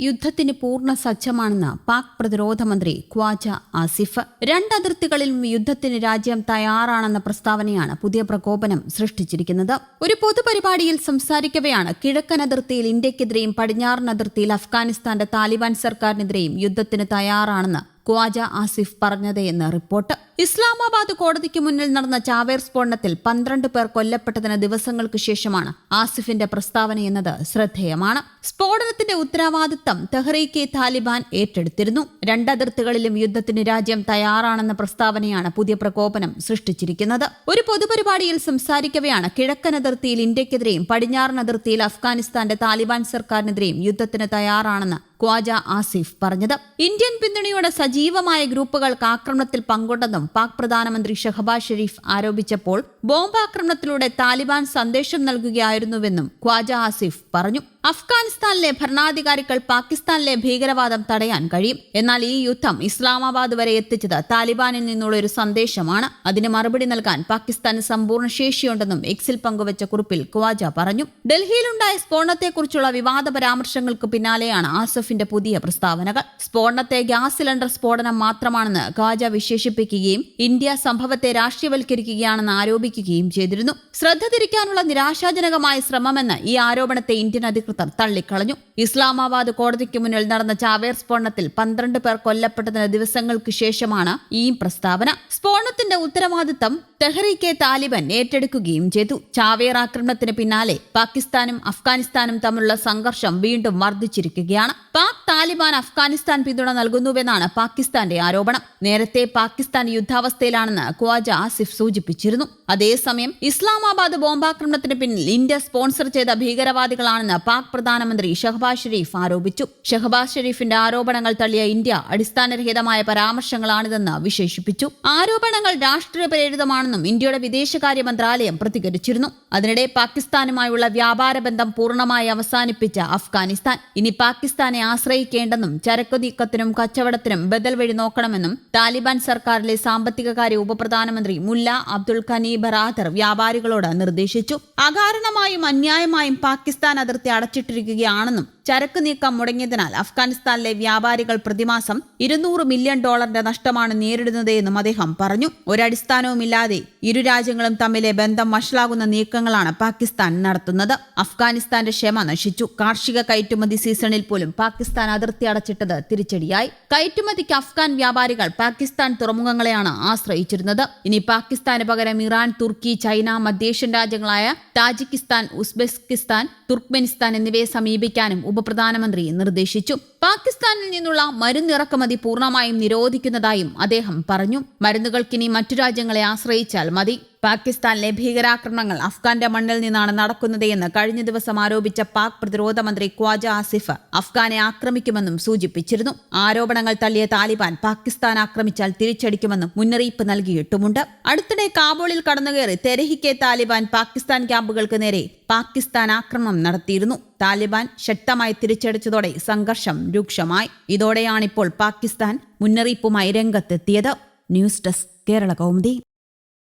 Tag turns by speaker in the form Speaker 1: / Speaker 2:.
Speaker 1: യുദ്ധത്തിന് പൂർണ സജ്ജമാണെന്ന് പാക് പ്രതിരോധ മന്ത്രി ഖ്വാജ ആസിഫ്. രണ്ട് അതിർത്തികളിലും യുദ്ധത്തിന് രാജ്യം തയ്യാറാണെന്ന പ്രസ്താവനയാണ് പുതിയ പ്രകോപനം സൃഷ്ടിച്ചിരിക്കുന്നത്. ഒരു പൊതുപരിപാടിയിൽ സംസാരിക്കവെയാണ് കിഴക്കൻ അതിർത്തിയിൽ ഇന്ത്യക്കെതിരെയും പടിഞ്ഞാറൻ അതിർത്തിയിൽ അഫ്ഗാനിസ്ഥാന്റെ താലിബാൻ സർക്കാരിനെതിരെയും യുദ്ധത്തിന് തയ്യാറാണെന്ന് ഖ്വാജ ആസിഫ് പറഞ്ഞത് എന്ന് റിപ്പോർട്ട്. ഇസ്ലാമാബാദ് കോടതിക്ക് മുന്നിൽ നടന്ന ചാവേർ സ്ഫോടനത്തിൽ പന്ത്രണ്ട് പേർ കൊല്ലപ്പെട്ടതിന് ദിവസങ്ങൾക്ക് ശേഷമാണ് ആസിഫിന്റെ പ്രസ്താവന എന്നത് ശ്രദ്ധേയമാണ്. സ്ഫോടനത്തിന്റെ ഉത്തരവാദിത്തം തെഹ്റീക്കെ താലിബാൻ ഏറ്റെടുത്തിരുന്നു. രണ്ടതിർത്തികളിലും യുദ്ധത്തിന് രാജ്യം തയ്യാറാണെന്ന പ്രസ്താവനയാണ് പുതിയ പ്രകോപനം സൃഷ്ടിച്ചിരിക്കുന്നത്. ഒരു പൊതുപരിപാടിയിൽ സംസാരിക്കവെയാണ് കിഴക്കൻ അതിർത്തിയിൽ ഇന്ത്യക്കെതിരെയും പടിഞ്ഞാറൻ അതിർത്തിയിൽ അഫ്ഗാനിസ്ഥാന്റെ താലിബാൻ സർക്കാരിനെതിരെയും യുദ്ധത്തിന് തയ്യാറാണെന്ന് ഖ്വാജ ആസിഫ് പറഞ്ഞത്. ഇന്ത്യൻ പിന്തുണയോടെ സജീവമായ ഗ്രൂപ്പുകൾക്ക് ആക്രമണത്തിൽ പങ്കുണ്ടെന്നും പാക് പ്രധാനമന്ത്രി ഷഹബാസ് ഷെരീഫ് ആരോപിച്ചപ്പോൾ ബോംബാക്രമണത്തിലൂടെ താലിബാൻ സന്ദേശം നൽകുകയായിരുന്നുവെന്നും ഖ്വാജ ആസിഫ് പറഞ്ഞു. അഫ്ഗാനിസ്ഥാനിലെ ഭരണാധികാരികൾ പാകിസ്ഥാനിലെ ഭീകരവാദം തടയാൻ കഴിയും. എന്നാൽ ഈ യുദ്ധം ഇസ്ലാമാബാദ് വരെ എത്തിച്ചത് താലിബാനിൽ നിന്നുള്ള ഒരു സന്ദേശമാണ്. അതിന് മറുപടി നൽകാൻ പാകിസ്ഥാന് സമ്പൂർണ ശേഷിയുണ്ടെന്നും എക്സിൽ പങ്കുവച്ച കുറിപ്പിൽ ഖ്വാജ പറഞ്ഞു. ഡൽഹിയിലുണ്ടായ സ്ഫോടനത്തെക്കുറിച്ചുള്ള വിവാദ പരാമർശങ്ങൾക്ക് പിന്നാലെയാണ് ആസഫിന്റെ പുതിയ പ്രസ്താവനകൾ. സ്ഫോടനത്തെ ഗ്യാസ് സിലിണ്ടർ സ്ഫോടനം മാത്രമാണെന്ന് ഖ്വാജ വിശേഷിപ്പിക്കുകയും ഇന്ത്യ സംഭവത്തെ രാഷ്ട്രീയവൽക്കരിക്കുകയാണെന്ന് ആരോപിക്കുകയും ചെയ്തിരുന്നു. ശ്രദ്ധ തിരിക്കാനുള്ള നിരാശാജനകമായ ശ്രമമെന്ന് ഈ ആരോപണത്തെ ഇന്ത്യൻ അധികൃതർ തള്ളിക്കളഞ്ഞു. ഇസ്ലാമാബാദ് കോടതിക്ക് മുന്നിൽ നടന്ന ചാവേർ സ്ഫോടനത്തിൽ പന്ത്രണ്ട് പേർ കൊല്ലപ്പെട്ടതിന് ദിവസങ്ങൾക്ക് ശേഷമാണ് ഈ പ്രസ്താവന. സ്ഫോടനത്തിന്റെ ഉത്തരവാദിത്തം തെഹ്രീക്കെ താലിബാൻ ഏറ്റെടുക്കുകയും ചെയ്തു. ചാവേർ ആക്രമണത്തിന് പിന്നാലെ പാകിസ്ഥാനും അഫ്ഗാനിസ്ഥാനും തമ്മിലുള്ള സംഘർഷം വീണ്ടും വർദ്ധിച്ചിരിക്കുകയാണ്. പാക് താലിബാൻ അഫ്ഗാനിസ്ഥാൻ പിന്തുണ നൽകുന്നുവെന്നാണ് പാകിസ്ഥാന്റെ ആരോപണം. നേരത്തെ പാകിസ്ഥാൻ യുദ്ധാവസ്ഥയിലാണെന്ന് ഖ്വാജ ആസിഫ് സൂചിപ്പിച്ചിരുന്നു. അതേസമയം ഇസ്ലാമാബാദ് ബോംബാക്രമണത്തിന് പിന്നിൽ ഇന്ത്യ സ്പോൺസർ ചെയ്ത ഭീകരവാദികളാണെന്ന് പാക് പ്രധാനമന്ത്രി ഷഹബാസ് ഷെരീഫ് ആരോപിച്ചു. ഷഹബാസ് ഷെരീഫിന്റെ ആരോപണങ്ങൾ തള്ളിയ ഇന്ത്യ അടിസ്ഥാനരഹിതമായ പരാമർശങ്ങളാണിതെന്ന് വിശേഷിപ്പിച്ചു. ആരോപണങ്ങൾ രാഷ്ട്രീയ പ്രേരിതമാണെന്നും ഇന്ത്യയുടെ വിദേശകാര്യ മന്ത്രാലയം പ്രതികരിച്ചിരുന്നു. അതിനിടെ പാകിസ്ഥാനുമായുള്ള വ്യാപാര ബന്ധം പൂർണമായി അവസാനിപ്പിച്ച അഫ്ഗാനിസ്ഥാൻ ഇനി പാകിസ്ഥാനെ ആശ്രയിക്കേണ്ടെന്നും ചരക്കു നീക്കത്തിനും കച്ചവടത്തിനും ബദൽ വഴി നോക്കണമെന്നും താലിബാൻ സർക്കാരിലെ സാമ്പത്തിക കാര്യ ഉപപ്രധാനമന്ത്രി മുല്ല അബ്ദുൾ ഖനി ബറാദർ വ്യാപാരികളോട് നിർദ്ദേശിച്ചു. അകാരണമായും അന്യായമായും പാകിസ്ഥാൻ അതിർത്തി അടച്ചിട്ടിരിക്കുകയാണെന്നും ചരക്ക് നീക്കം മുടങ്ങിയതിനാൽ അഫ്ഗാനിസ്ഥാനിലെ വ്യാപാരികൾ പ്രതിമാസം ഇരുന്നൂറ് മില്യൺ ഡോളറിന്റെ നഷ്ടമാണ് നേരിടുന്നതെന്നും അദ്ദേഹം പറഞ്ഞു. ഒരടിസ്ഥാനവുമില്ലാതെ ഇരു രാജ്യങ്ങളും തമ്മിലെ ബന്ധം വഷളാകുന്ന നീക്കങ്ങളാണ് പാകിസ്ഥാൻ നടത്തുന്നത്. അഫ്ഗാനിസ്ഥാന്റെ ക്ഷമ നശിച്ചു. കാർഷിക കയറ്റുമതി സീസണിൽ പോലും പാകിസ്ഥാൻ അതിർത്തി അടച്ചിട്ടത് തിരിച്ചടിയായി. കയറ്റുമതിക്ക് അഫ്ഗാൻ വ്യാപാരികൾ പാകിസ്ഥാൻ തുറമുഖങ്ങളെയാണ് ആശ്രയിച്ചിരുന്നത്. ഇനി പാകിസ്ഥാന് പകരം ഇറാൻ തുർക്കി ചൈന മധ്യേഷ്യൻ രാജ്യങ്ങളായ താജിക്കിസ്ഥാൻ ഉസ്ബെക്കിസ്ഥാൻ തുർക്ക്മെനിസ്ഥാൻ എന്നിവയെ സമീപിക്കാനും ഉപപ്രധാനമന്ത്രി നിർദ്ദേശിച്ചു. പാകിസ്ഥാനിൽ നിന്നുള്ള മരുന്നിറക്കുമതി പൂർണമായും നിരോധിക്കുന്നതായും അദ്ദേഹം പറഞ്ഞു. മരുന്നുകൾക്കിനി മറ്റു രാജ്യങ്ങളെ ആശ്രയിച്ചാൽ മതി. പാകിസ്ഥാനിലെ ഭീകരാക്രമണങ്ങൾ അഫ്ഗാന്റെ മണ്ണിൽ നിന്നാണ് നടക്കുന്നതെന്ന് കഴിഞ്ഞ ദിവസം ആരോപിച്ച പാക് പ്രതിരോധ മന്ത്രി ഖ്വാജ ആസിഫ് അഫ്ഗാനെ ആക്രമിക്കുമെന്നും സൂചിപ്പിച്ചിരുന്നു. ആരോപണങ്ങൾ തള്ളിയ താലിബാൻ പാകിസ്ഥാൻ ആക്രമിച്ചാൽ തിരിച്ചടിക്കുമെന്നും മുന്നറിയിപ്പ് നൽകിയിട്ടുമുണ്ട്. അടുത്തിടെ കാബൂളിൽ കടന്നുകയറി തെരഹിക്കെ താലിബാൻ പാകിസ്ഥാൻ ക്യാമ്പുകൾക്ക് നേരെ പാകിസ്ഥാൻ ആക്രമണം നടത്തിയിരുന്നു. താലിബാൻ ശക്തമായി തിരിച്ചടിച്ചതോടെ സംഘർഷം രൂക്ഷമായി. ഇതോടെയാണിപ്പോൾ പാകിസ്ഥാൻ മുന്നറിയിപ്പുമായി രംഗത്തെത്തിയത്. News desk Kerala Kaumudi.